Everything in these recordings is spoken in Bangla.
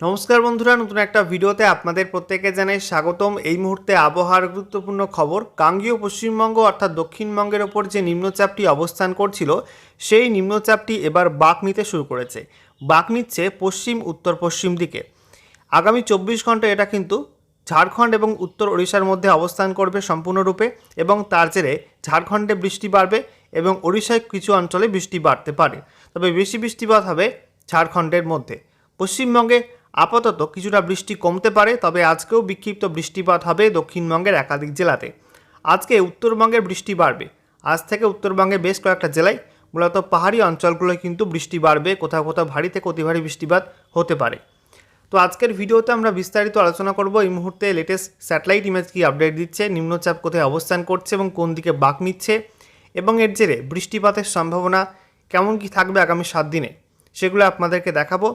নমস্কার বন্ধুরা, নতুন একটা ভিডিওতে আপনাদের প্রত্যেকে জানাই স্বাগতম। এই মুহূর্তে আবহাওয়ার গুরুত্বপূর্ণ খবর গাঙ্গীয় পশ্চিমবঙ্গ অর্থাৎ দক্ষিণবঙ্গের ওপর যে নিম্নচাপটি অবস্থান করছিল, সেই নিম্নচাপটি এবার বাঁক নিতে শুরু করেছে। বাঁক নিচ্ছে পশ্চিম, উত্তর পশ্চিম দিকে। আগামী চব্বিশ ঘণ্টা এটা কিন্তু ঝাড়খণ্ড এবং উত্তর ওড়িশার মধ্যে অবস্থান করবে সম্পূর্ণরূপে এবং তার জেরে ঝাড়খণ্ডে বৃষ্টি বাড়বে এবং ওড়িশায় কিছু অঞ্চলে বৃষ্টি বাড়তে পারে। তবে বেশি বৃষ্টিপাত হবে ঝাড়খণ্ডের মধ্যে। পশ্চিমবঙ্গে আপাতত কিছুটা বৃষ্টি কমতে পারে, তবে আজকেও বিক্ষিপ্ত বৃষ্টিপাত হবে দক্ষিণবঙ্গের একাধিক জেলাতে। আজকে উত্তরবঙ্গের বৃষ্টি বাড়বে। আজ থেকে উত্তরবঙ্গের বেশ কয়েকটা জেলায়, মূলত পাহাড়ি অঞ্চলগুলোয় কিন্তু বৃষ্টি বাড়বে, কোথাও কোথাও ভারী থেকে অতি ভারী বৃষ্টিপাত হতে পারে। তো আজকের ভিডিওতে আমরা বিস্তারিত আলোচনা করব এই মুহূর্তে লেটেস্ট স্যাটেলাইট ইমেজ কি আপডেট দিচ্ছে, নিম্নচাপ কোথায় অবস্থান করছে এবং কোন দিকে বাঁক নিচ্ছে, এবং এর জেরে বৃষ্টিপাতের সম্ভাবনা কেমন কি থাকবে আগামী সাত দিনে, সেগুলো আপনাদেরকে দেখাবো।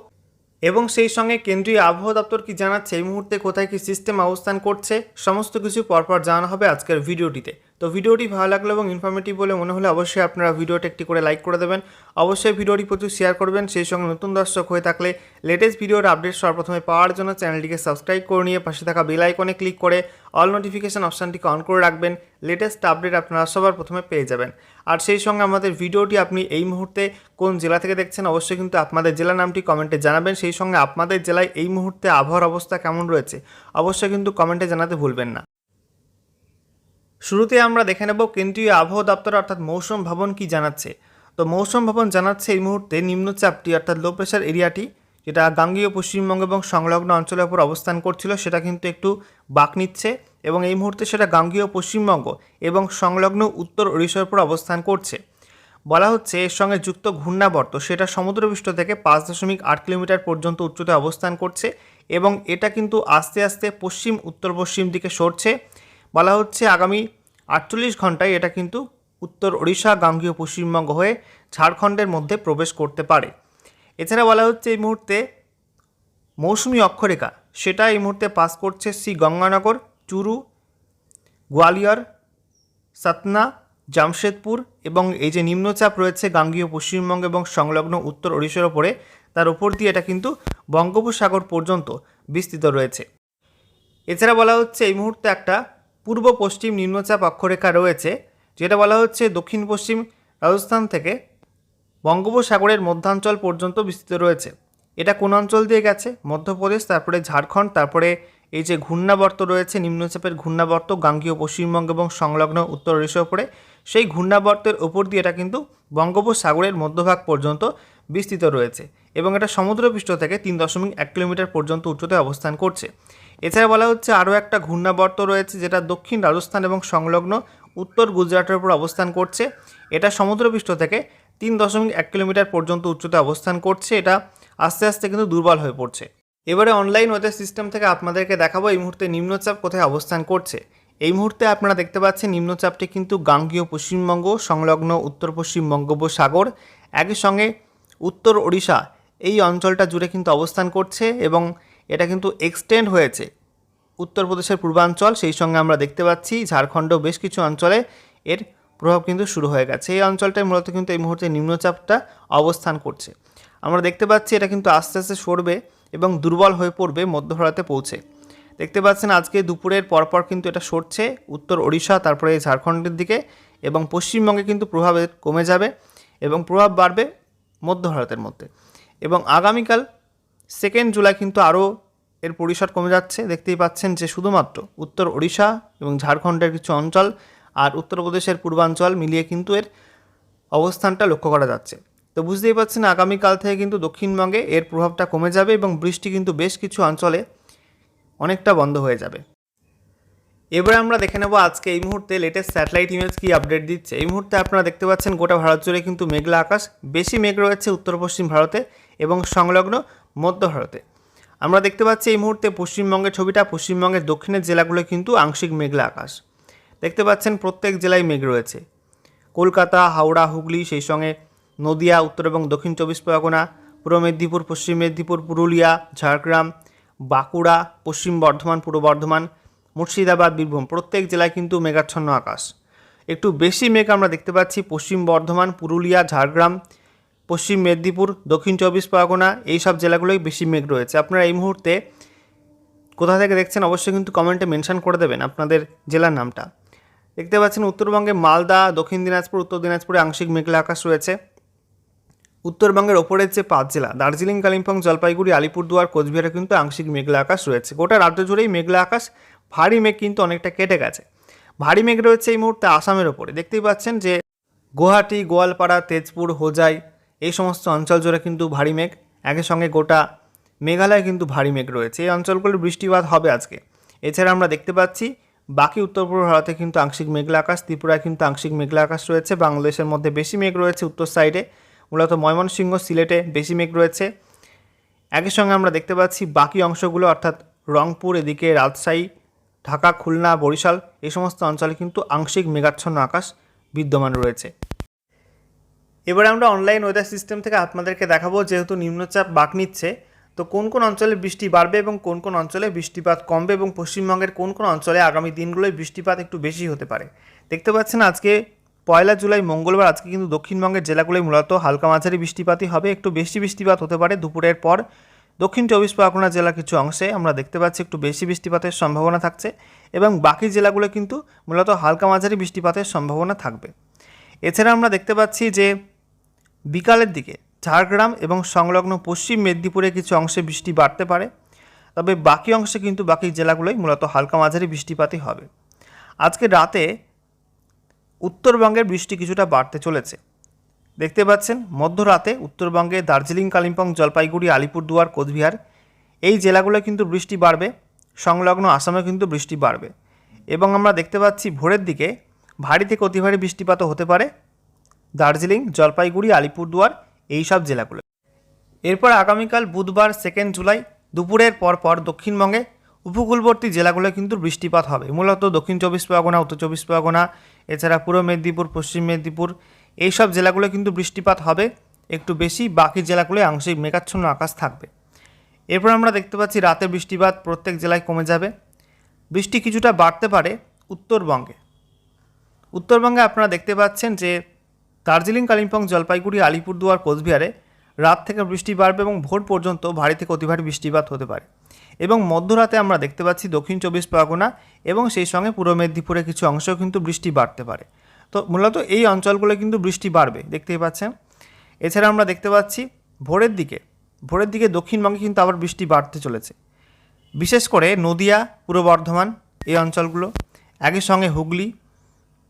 এবং সেই সঙ্গে কেন্দ্রীয় আবহাওয়া দপ্তর কি জানাচ্ছে, এই মুহূর্তে কোথায় কি সিস্টেম অবস্থান করছে, সমস্ত কিছু পরপর জানানো হবে আজকের ভিডিওটিতে। তো ভিডিওটি ভালো লাগল এবং ইনফরমেটিভ বলে মনে হলে অবশ্যই আপনারা ভিডিওটি একটি করে লাইক করে দেবেন। অবশ্যই ভিডিওটি প্রচুর শেয়ার করবেন, সেই সঙ্গে নতুন দর্শক হয়ে থাকলে লেটেস্ট ভিডিওর আপডেট সর্বপ্রথমে পাওয়ার জন্য চ্যানেলটিকে সাবস্ক্রাইব করে নিয়ে পাশে থাকা বেল আইকনে ক্লিক করে অল নোটিফিকেশন অপশানটিকে অন করে রাখবেন লেটেস্ট আপডেট আপনারা সবার প্রথমে পেয়ে যাবেন। আর সেই সঙ্গে আমাদের ভিডিওটি আপনি এই মুহূর্তে কোন জেলা থেকে দেখছেন অবশ্যই কিন্তু আপনাদের জেলা নামটি কমেন্টে জানাবেন। সেই সঙ্গে আপনাদের জেলায় এই মুহূর্তে আবহাওয়ার অবস্থা কেমন রয়েছে অবশ্যই কিন্তু কমেন্টে জানাতে ভুলবেন না। শুরুতে আমরা দেখে নেব কেন্দ্রীয় আবহাওয়া দপ্তর অর্থাৎ মৌসুম ভবন কি জানাচ্ছে। তো মৌসুম ভবন জানাচ্ছে এই মুহূর্তে নিম্নচাপটি অর্থাৎ লো প্রেশার এরিয়াটি যেটা গাঙ্গীয় পশ্চিমবঙ্গ এবং সংলগ্ন অঞ্চলের উপর অবস্থান করছিল, সেটা কিন্তু একটু বাঁক নিচ্ছে এবং এই মুহূর্তে সেটা গাঙ্গীয় পশ্চিমবঙ্গ এবং সংলগ্ন উত্তর ওড়িশার উপর অবস্থান করছে। বলা হচ্ছে এর সঙ্গে যুক্ত ঘূর্ণাবর্ত সেটা সমুদ্রপৃষ্ঠ থেকে পাঁচ দশমিক আট কিলোমিটার পর্যন্ত উচ্চতায় অবস্থান করছে এবং এটা কিন্তু আস্তে আস্তে পশ্চিম, উত্তর পশ্চিম দিকে সরছে। বলা হচ্ছে আগামী আটচল্লিশ ঘন্টায় এটা কিন্তু উত্তর ওড়িশা গাঙ্গীয় পশ্চিমবঙ্গ হয়ে ঝাড়খণ্ডের মধ্যে প্রবেশ করতে পারে। এছাড়া বলা হচ্ছে এই মুহূর্তে মৌসুমি অক্ষরেখা, সেটা এই মুহূর্তে পাস করছে শ্রী গঙ্গানগর, চুরু, গোয়ালিয়র, সাতনা, জামশেদপুর এবং এই যে নিম্নচাপ রয়েছে গাঙ্গীয় পশ্চিমবঙ্গ এবং সংলগ্ন উত্তর ওড়িশার ওপরে তার উপর দিয়ে এটা কিন্তু বঙ্গোপসাগর পর্যন্ত বিস্তৃত রয়েছে। এছাড়া বলা হচ্ছে এই মুহূর্তে একটা পূর্ব পশ্চিম নিম্নচাপ অক্ষরেখা রয়েছে, যেটা বলা হচ্ছে দক্ষিণ পশ্চিম রাজস্থান থেকে বঙ্গোপসাগরের মধ্যাঞ্চল পর্যন্ত বিস্তৃত রয়েছে। এটা কোন অঞ্চল দিয়ে গেছে? মধ্যপ্রদেশ, তারপরে ঝাড়খণ্ড, তারপরে এই যে ঘূর্ণাবর্ত রয়েছে, নিম্নচাপের ঘূর্ণাবর্ত, গাঙ্গীয় পশ্চিমবঙ্গ এবং সংলগ্ন উত্তর ওড়িশার উপরে, সেই ঘূর্ণাবর্তের ওপর দিয়ে এটা কিন্তু বঙ্গোপসাগরের মধ্যভাগ পর্যন্ত বিস্তৃত রয়েছে এবং এটা সমুদ্রপৃষ্ঠ থেকে তিন দশমিক এক কিলোমিটার পর্যন্ত উচ্চতায় অবস্থান করছে। এছাড়া বলা হচ্ছে আরও একটা ঘূর্ণাবর্ত রয়েছে, যেটা দক্ষিণ রাজস্থান এবং সংলগ্ন উত্তর গুজরাটের উপর অবস্থান করছে। এটা সমুদ্রপৃষ্ঠ থেকে তিন দশমিক এক কিলোমিটার পর্যন্ত উচ্চতায় অবস্থান করছে। এটা আস্তে আস্তে কিন্তু দুর্বল হয়ে পড়ছে। এবারে অনলাইন ওয়েদার সিস্টেম থেকে আপনাদেরকে দেখাবো এই মুহূর্তে নিম্নচাপ কোথায় অবস্থান করছে। এই মুহূর্তে আপনারা দেখতে পাচ্ছেন নিম্নচাপটি কিন্তু গাঙ্গীয় পশ্চিমবঙ্গ, সংলগ্ন উত্তর পশ্চিম বঙ্গোপসাগর, একই সঙ্গে উত্তর ওড়িশা এই অঞ্চলটা জুড়ে কিন্তু অবস্থান করছে এবং এটা কিন্তু এক্সটেন্ড হয়েছে। উত্তরপ্রদেশের পূর্বাঞ্চল, সেই সঙ্গে আমরা দেখতে পাচ্ছি ঝাড়খণ্ডও বেশ কিছু অঞ্চলে এর প্রভাব কিন্তু শুরু হয়ে গেছে। এই অঞ্চলটায় মূলত কিন্তু এই মুহূর্তে নিম্নচাপটা অবস্থান করছে। আমরা দেখতে পাচ্ছি এটা কিন্তু আস্তে আস্তে সরবে এবং দুর্বল হয়ে পড়বে মধ্য ভারতে পৌঁছে। দেখতে পাচ্ছেন আজকে দুপুরের পরপর কিন্তু এটা সরছে উত্তর ওড়িশা, তারপরে ঝাড়খণ্ডের দিকে এবং পশ্চিমবঙ্গে কিন্তু প্রভাব কমে যাবে এবং প্রভাব বাড়বে মধ্য ভারতের মধ্যে। এবং আগামীকাল সেকেন্ড জুলাই কিন্তু আরও এর পরিসর কমে যাচ্ছে। দেখতেই পাচ্ছেন যে শুধুমাত্র উত্তর ওড়িশা এবং ঝাড়খণ্ডের কিছু অঞ্চল আর উত্তরপ্রদেশের পূর্বাঞ্চল মিলিয়ে কিন্তু এর অবস্থানটা লক্ষ্য করা যাচ্ছে। তো বুঝতেই পারছেন, আগামীকাল থেকে কিন্তু দক্ষিণবঙ্গে এর প্রভাবটা কমে যাবে এবং বৃষ্টি কিন্তু বেশ কিছু অঞ্চলে অনেকটা বন্ধ হয়ে যাবে। এবারে আমরা দেখে নেব আজকে এই মুহূর্তে লেটেস্ট স্যাটেলাইট ইমেজ কি আপডেট দিচ্ছে। এই মুহূর্তে আপনারা দেখতে পাচ্ছেন গোটা ভারত জুড়ে কিন্তু মেঘলা আকাশ, বেশি মেঘ রয়েছে উত্তর পশ্চিম ভারতে এবং সংলগ্ন মধ্য ভারতে। আমরা দেখতে পাচ্ছি এই মুহূর্তে পশ্চিমবঙ্গের ছবিটা, পশ্চিমবঙ্গের দক্ষিণের জেলাগুলো কিন্তু আংশিক মেঘলা আকাশ। দেখতে পাচ্ছেন প্রত্যেক জেলায় মেঘ রয়েছে। কলকাতা, হাওড়া, হুগলি, সেই সঙ্গে নদিয়া, উত্তর এবং দক্ষিণ চব্বিশ পরগনা, পূর্ব মেদিনীপুর, পশ্চিম মেদিনীপুর, পুরুলিয়া, ঝাড়গ্রাম, বাঁকুড়া, পশ্চিম বর্ধমান, পূর্ব বর্ধমান, মুর্শিদাবাদ, বীরভূম, প্রত্যেক জেলায় কিন্তু মেঘাচ্ছন্ন আকাশ। একটু বেশি মেঘ আমরা দেখতে পাচ্ছি পশ্চিম বর্ধমান, পুরুলিয়া, ঝাড়গ্রাম, পশ্চিম মেদিনীপুর, দক্ষিণ চব্বিশ পরগনা, এই সব জেলাগুলোই বেশি মেঘ রয়েছে। আপনারা এই মুহূর্তে কোথা থেকে দেখছেন অবশ্যই কিন্তু কমেন্টে মেনশন করে দেবেন আপনাদের জেলার নামটা। দেখতে পাচ্ছেন উত্তরবঙ্গে মালদা, দক্ষিণ দিনাজপুর, উত্তর দিনাজপুরে আংশিক মেঘলা আকাশ রয়েছে। উত্তরবঙ্গের ওপরের যে পাঁচ জেলা, দার্জিলিং, কালিম্পং, জলপাইগুড়ি, আলিপুরদুয়ার, কোচবিহারে কিন্তু আংশিক মেঘলা আকাশ রয়েছে। গোটা রাজ্য জুড়েই মেঘলা আকাশ, ভারী মেঘ কিন্তু অনেকটা কেটে গেছে। ভারী মেঘ রয়েছে এই মুহূর্তে আসামের ওপরে। দেখতেই পাচ্ছেন যে গুয়াহাটি, গোয়ালপাড়া, তেজপুর, হোজাই, এই সমস্ত অঞ্চল জুড়ে কিন্তু ভারী মেঘ। একই সঙ্গে গোটা মেঘালয় কিন্তু ভারী মেঘ রয়েছে। এই অঞ্চলগুলোর বৃষ্টিপাত হবে আজকে। এছাড়া আমরা দেখতে পাচ্ছি বাকি উত্তর পূর্ব ভারতে কিন্তু আংশিক মেঘলা আকাশ, ত্রিপুরায় কিন্তু আংশিক মেঘলা আকাশ রয়েছে, বাংলাদেশের মধ্যে বেশি মেঘ রয়েছে উত্তর সাইডে মূলত ময়মনসিংহ, সিলেটে বেশি মেঘ রয়েছে। একই সঙ্গে আমরা দেখতে পাচ্ছি বাকি অংশগুলো, অর্থাৎ রংপুর, এদিকে রাজশাহী, ঢাকা, খুলনা, বরিশাল, এই সমস্ত অঞ্চলে কিন্তু আংশিক মেঘাচ্ছন্ন আকাশ বিদ্যমান রয়েছে। এবার আমরা অনলাইন ওয়েদার সিস্টেম থেকে আপনাদেরকে দেখাবো, যেহেতু নিম্নচাপ বাক নিচ্ছে তো কোন কোন অঞ্চলে বৃষ্টি বাড়বে এবং কোন কোন অঞ্চলে বৃষ্টিপাত কমবে এবং পশ্চিমবঙ্গের কোন কোন অঞ্চলে আগামী দিনগুলোয় বৃষ্টিপাত একটু বেশি হতে পারে? দেখতে পাচ্ছেন আজকে পয়লা জুলাই, মঙ্গলবার, আজকে কিন্তু দক্ষিণবঙ্গের জেলাগুলোয় মূলত হালকা মাঝারি বৃষ্টিপাতই হবে। একটু বেশি বৃষ্টিপাত হতে পারে দুপুরের পর। দক্ষিণ চব্বিশ পরগনা জেলার কিছু অংশে আমরা দেখতে পাচ্ছি একটু বেশি বৃষ্টিপাতের সম্ভাবনা থাকছে এবং বাকি জেলাগুলো কিন্তু মূলত হালকা মাঝারি বৃষ্টিপাতের সম্ভাবনা থাকবে। এছাড়া আমরা দেখতে পাচ্ছি যে বিকালের দিকে ঝাড়গ্রাম এবং সংলগ্ন পশ্চিম মেদিনীপুরে কিছু অংশে বৃষ্টি বাড়তে পারে। তবে বাকি অংশে কিন্তু বাকি জেলাগুলোই মূলত হালকা মাঝারি বৃষ্টিপাতই হবে। আজকে রাতে উত্তরবঙ্গের বৃষ্টি কিছুটা বাড়তে চলেছে। দেখতে পাচ্ছেন, মধ্যরাতে উত্তরবঙ্গে দার্জিলিং, কালিম্পং, জলপাইগুড়ি, আলিপুরদুয়ার, কোচবিহার এই জেলাগুলো কিন্তু বৃষ্টি বাড়বে। সংলগ্ন আসামে কিন্তু বৃষ্টি বাড়বে। এবং আমরা দেখতে পাচ্ছি ভোরের দিকে ভারী থেকে অতি ভারী বৃষ্টিপাতও হতে পারে। দার্জিলিং, জলপাইগুড়ি, আলিপুরদুয়ার এই সব জেলাগুলো। এরপর আগামীকাল বুধবার সেকেন্ড জুলাই, দুপুরের পর পর দক্ষিণবঙ্গে উপকূলবর্তী জেলাগুলো কিন্তু বৃষ্টিপাত হবে। মূলত দক্ষিণ চব্বিশ পরগনা, উত্তর চব্বিশ পরগনা, এছাড়া পূর্ব মেদিনীপুর, পশ্চিম মেদিনীপুর এই সব জেলাগুলো কিন্তু বৃষ্টিপাত হবে। একটু বেশি, বাকি জেলাগুলোয় আংশিক মেঘাচ্ছন্ন আকাশ থাকবে। এরপর আমরা দেখতে পাচ্ছি রাতে বৃষ্টিপাত প্রত্যেক জেলায় কমে যাবে। বৃষ্টি কিছুটা বাড়তে পারে উত্তরবঙ্গে। উত্তরবঙ্গে আপনারা দেখতে পাচ্ছেন যে দার্জিলিং, কালিম্পং, জলপাইগুড়ি, আলিপুরদুয়ার, কোচবিহারে রাত থেকে বৃষ্টি বাড়বে এবং ভোর পর্যন্ত ভারী থেকে অতি ভারী বৃষ্টিপাত হতে পারে। এবং মধ্যরাতে আমরা দেখতে পাচ্ছি দক্ষিণ চব্বিশ পরগনা এবং সেই সঙ্গে পূর্ব মেদিনীপুরে কিছু অংশেও কিন্তু বৃষ্টি বাড়তে পারে। তো মূলত এই অঞ্চলগুলো কিন্তু বৃষ্টি বাড়বে, দেখতেই পাচ্ছেন। এছাড়া আমরা দেখতে পাচ্ছি ভোরের দিকে ভোরের দিকে দক্ষিণবঙ্গে কিন্তু আবার বৃষ্টি বাড়তে চলেছে। বিশেষ করে নদিয়া, পূর্ব বর্ধমান এই অঞ্চলগুলো, একই সঙ্গে হুগলি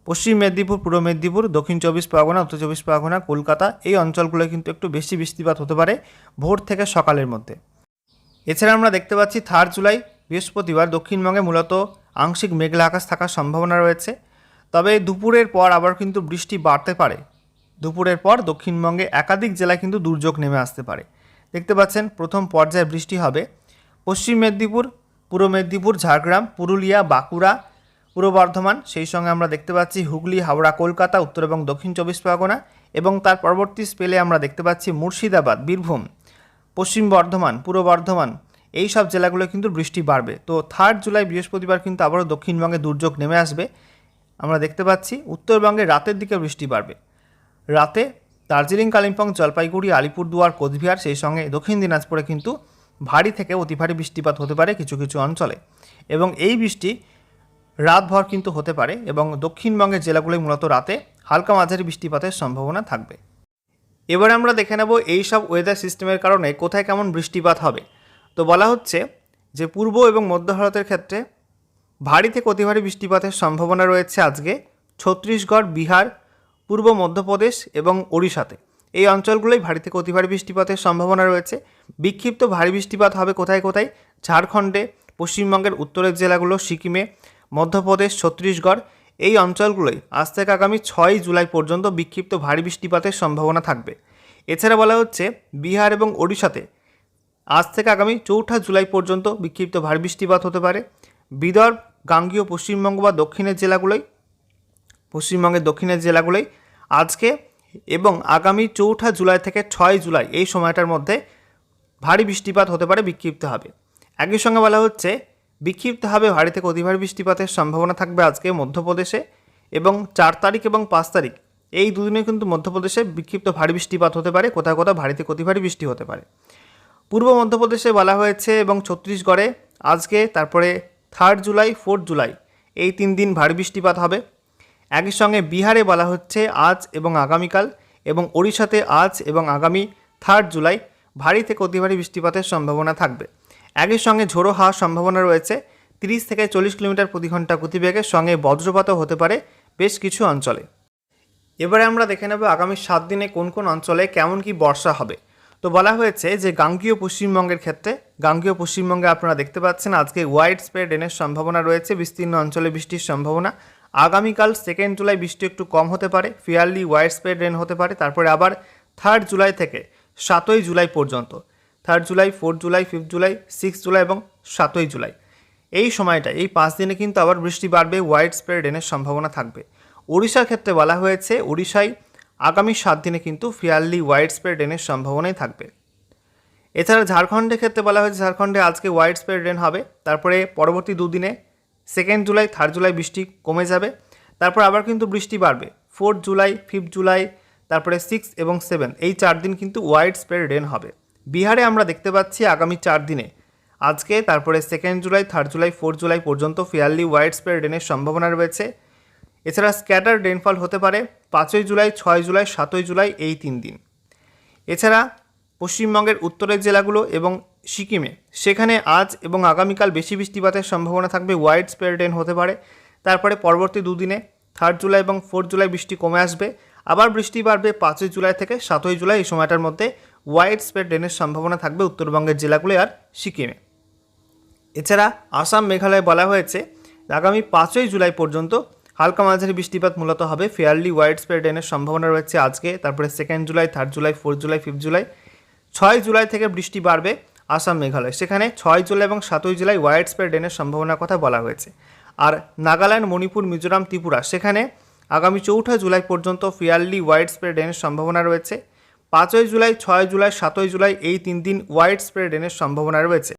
পশ্চিম মেদিনীপুর, পূর্ব মেদিনীপুর, দক্ষিণ চব্বিশ পরগনা, উত্তর চব্বিশ পরগনা, কলকাতা এই অঞ্চলগুলো কিন্তু একটু বেশি বৃষ্টিপাত হতে পারে ভোর থেকে সকালের মধ্যে। এছাড়া আমরা দেখতে পাচ্ছি থার্ড জুলাই, বৃহস্পতিবার দক্ষিণবঙ্গে মূলত আংশিক মেঘলা আকাশ থাকার সম্ভাবনা রয়েছে। তবে দুপুরের পর আবার কিন্তু বৃষ্টি বাড়তে পারে। দুপুরের পর দক্ষিণবঙ্গে একাধিক জেলায় কিন্তু দুর্যোগ নেমে আসতে পারে। দেখতে পাচ্ছেন প্রথম পর্যায়ে বৃষ্টি হবে। পশ্চিম মেদিনীপুর, পূর্ব মেদিনীপুর, ঝাড়গ্রাম, পুরুলিয়া, বাঁকুড়া পূর্ব বর্ধমান, সেই সঙ্গে আমরা দেখতে পাচ্ছি হুগলি, হাওড়া, কলকাতা, উত্তর এবং দক্ষিণ চব্বিশ পরগনা এবং তার পরবর্তী স্পেলে আমরা দেখতে পাচ্ছি মুর্শিদাবাদ, বীরভূম, পশ্চিম বর্ধমান, পূর্ব বর্ধমান, এই সব জেলাগুলো কিন্তু বৃষ্টি বাড়বে। তো থার্ড জুলাই বৃহস্পতিবার কিন্তু আবারও দক্ষিণবঙ্গে দুর্যোগ নেমে আসবে। আমরা দেখতে পাচ্ছি উত্তরবঙ্গে রাতের দিকে বৃষ্টি বাড়বে। রাতে দার্জিলিং, কালিম্পং, জলপাইগুড়ি, আলিপুরদুয়ার, কোচবিহার, সেই সঙ্গে দক্ষিণ দিনাজপুরে কিন্তু ভারী থেকে অতি ভারী বৃষ্টিপাত হতে পারে কিছু কিছু অঞ্চলে। এবং এই বৃষ্টি রাতভর কিন্তু হতে পারে এবং দক্ষিণবঙ্গের জেলাগুলোয় মূলত রাতে হালকা মাঝারি বৃষ্টিপাতের সম্ভাবনা থাকবে। এবার আমরা দেখে নেব এই সব ওয়েদার সিস্টেমের কারণে কোথায় কেমন বৃষ্টিপাত হবে। তো বলা হচ্ছে যে পূর্ব এবং মধ্য ভারতের ক্ষেত্রে ভারী থেকে অতি ভারী বৃষ্টিপাতের সম্ভাবনা রয়েছে আজকে ছত্তিশগড়, বিহার, পূর্ব মধ্যপ্রদেশ এবং ওড়িশাতে। এই অঞ্চলগুলোই ভারী থেকে অতি ভারী বৃষ্টিপাতের সম্ভাবনা রয়েছে। বিক্ষিপ্ত ভারী বৃষ্টিপাত হবে কোথায় কোথায়? ঝাড়খণ্ডে, পশ্চিমবঙ্গের উত্তরের জেলাগুলো, সিকিমে মধ্যপ্রদেশ, ছত্তিশগড়, এই অঞ্চলগুলোই আজ থেকে আগামী ছয় জুলাই পর্যন্ত বিক্ষিপ্ত ভারী বৃষ্টিপাতের সম্ভাবনা থাকবে। এছাড়া বলা হচ্ছে, বিহার এবং ওড়িশাতে আজ থেকে আগামী চৌঠা জুলাই পর্যন্ত বিক্ষিপ্ত ভারী বৃষ্টিপাত হতে পারে। বিদর্ভ, গাঙ্গীয়, পশ্চিমবঙ্গ বা দক্ষিণের জেলাগুলোই পশ্চিমবঙ্গের দক্ষিণের জেলাগুলোই আজকে এবং আগামী চৌঠা জুলাই থেকে ছয় জুলাই এই সময়টার মধ্যে ভারী বৃষ্টিপাত হতে পারে, বিক্ষিপ্ত হবে। একই সঙ্গে বলা হচ্ছে বিক্ষিপ্তভাবে ভারী থেকে অতিভারী বৃষ্টিপাতের সম্ভাবনা থাকবে আজকে মধ্যপ্রদেশে এবং চার তারিখ এবং পাঁচ তারিখ। এই দুদিনে কিন্তু মধ্যপ্রদেশে বিক্ষিপ্ত ভারী বৃষ্টিপাত হতে পারে, কোথাও কোথাও ভারীতে অতি ভারী বৃষ্টি হতে পারে। পূর্ব মধ্যপ্রদেশে বলা হয়েছে এবং ছত্তিশগড়ে আজকে, তারপরে থার্ড জুলাই ফোর্থ জুলাই, এই তিন দিন ভারী বৃষ্টিপাত হবে। একই সঙ্গে বিহারে বলা হচ্ছে আজ এবং আগামীকাল এবং ওড়িশাতে আজ এবং আগামী থার্ড জুলাই ভারী থেকে অতি ভারী বৃষ্টিপাতের সম্ভাবনা থাকবে। একই সঙ্গে ঝোড়ো হাওয়ার সম্ভাবনা রয়েছে। তিরিশ থেকে চল্লিশ কিলোমিটার প্রতি ঘণ্টা গতিবেগের সঙ্গে বজ্রপাতও হতে পারে বেশ কিছু অঞ্চলে। এবারে আমরা দেখে নেব আগামী সাত দিনে কোন কোন অঞ্চলে কেমন কি বর্ষা হবে। তো বলা হয়েছে যে গাঙ্গীয় পশ্চিমবঙ্গের ক্ষেত্রে, গাঙ্গীয় পশ্চিমবঙ্গে আপনারা দেখতে পাচ্ছেন আজকে ওয়াইড স্প্রেড রেনের সম্ভাবনা রয়েছে, বিস্তীর্ণ অঞ্চলে বৃষ্টির সম্ভাবনা। আগামীকাল সেকেন্ড জুলাই বৃষ্টি একটু কম হতে পারে ফিয়ারলি ওয়াইড স্প্রেড রেন হতে পারে, তারপরে আবার থার্ড জুলাই থেকে সাতই জুলাই পর্যন্ত। Third July fourth July fifth July six July এবং সাতই জুলাই। এই সময়টা, এই পাঁচ দিনে কিন্তু আবার বৃষ্টি বাড়বে ওয়াইড স্প্রেড রেনের সম্ভাবনা থাকবে। ওড়িশার ক্ষেত্রে বলা হয়েছে, ওড়িশায় আগামী সাত দিনে কিন্তু ফিয়ারলি ওয়াইড স্প্রেড রেনের সম্ভাবনাই থাকবে। এছাড়া ঝাড়খণ্ডের ক্ষেত্রে বলা হয়েছে, ঝাড়খণ্ডে আজকে ওয়াইড স্প্রেড রেন হবে, তারপরে পরবর্তী দুদিনে সেকেন্ড জুলাই থার্ড জুলাই বৃষ্টি কমে যাবে, তারপর আবার কিন্তু বৃষ্টি বাড়বে। ফোর্থ জুলাই ফিফথ জুলাই, তারপরে সিক্স এবং সেভেন এই চার দিন কিন্তু ওয়াইড স্প্রেড রেন হবে। বিহারে আমরা দেখতে পাচ্ছি আগামী চার দিনে। আজকে তারপরে second July third July fourth July পর্যন্ত ফিয়ারলি ওয়াইড স্প্রেড রেনের সম্ভাবনা রয়েছে। এছাড়া স্ক্যাটার রেনফল হতে পারে পাঁচই জুলাই, ছয় জুলাই, সাতই জুলাই এই তিন দিন। এছাড়া পশ্চিমবঙ্গের উত্তরের জেলাগুলো এবং সিকিমে, সেখানে আজ এবং আগামীকাল বেশি বৃষ্টিপাতের সম্ভাবনা থাকবে ওয়াইড স্প্রেড রেন হতে পারে। তারপরে পরবর্তী দুদিনে থার্ড জুলাই এবং ফোর্থ জুলাই বৃষ্টি কমে আসবে। আবার বৃষ্টি বাড়বে পাঁচই জুলাই থেকে সাতই জুলাই এই সময়টার মধ্যে। হোয়াইট স্প্রেড রেনের সম্ভাবনা থাকবে উত্তরবঙ্গের জেলাগুলো আর সিকিমে। এছাড়া আসাম, মেঘালয়ে বলা হয়েছে, আগামী পাঁচই জুলাই পর্যন্ত হালকা মাঝারি বৃষ্টিপাত মূলত হবে। ফেয়ারলি ওয়াইড স্প্রেড রেনের সম্ভাবনা রয়েছে আজকে, তারপরে second July third July fourth July fifth July, ছয় জুলাই থেকে বৃষ্টি বাড়বে আসাম, মেঘালয়। সেখানে ছয় জুলাই এবং সাতই জুলাই হোয়াইট স্প্রেড রেনের সম্ভাবনার কথা বলা হয়েছে। আর নাগাল্যান্ড, মণিপুর, মিজোরাম, ত্রিপুরা, সেখানে আগামী চৌঠা জুলাই পর্যন্ত ফিয়ারলি ওয়াইড স্প্রেড রেনের সম্ভাবনা রয়েছে। পাঁচই জুলাই ছয় জুলাই সাতই জুলাই এই তিন দিন ওয়াইড স্প্রেড রেনের সম্ভাবনা রয়েছে।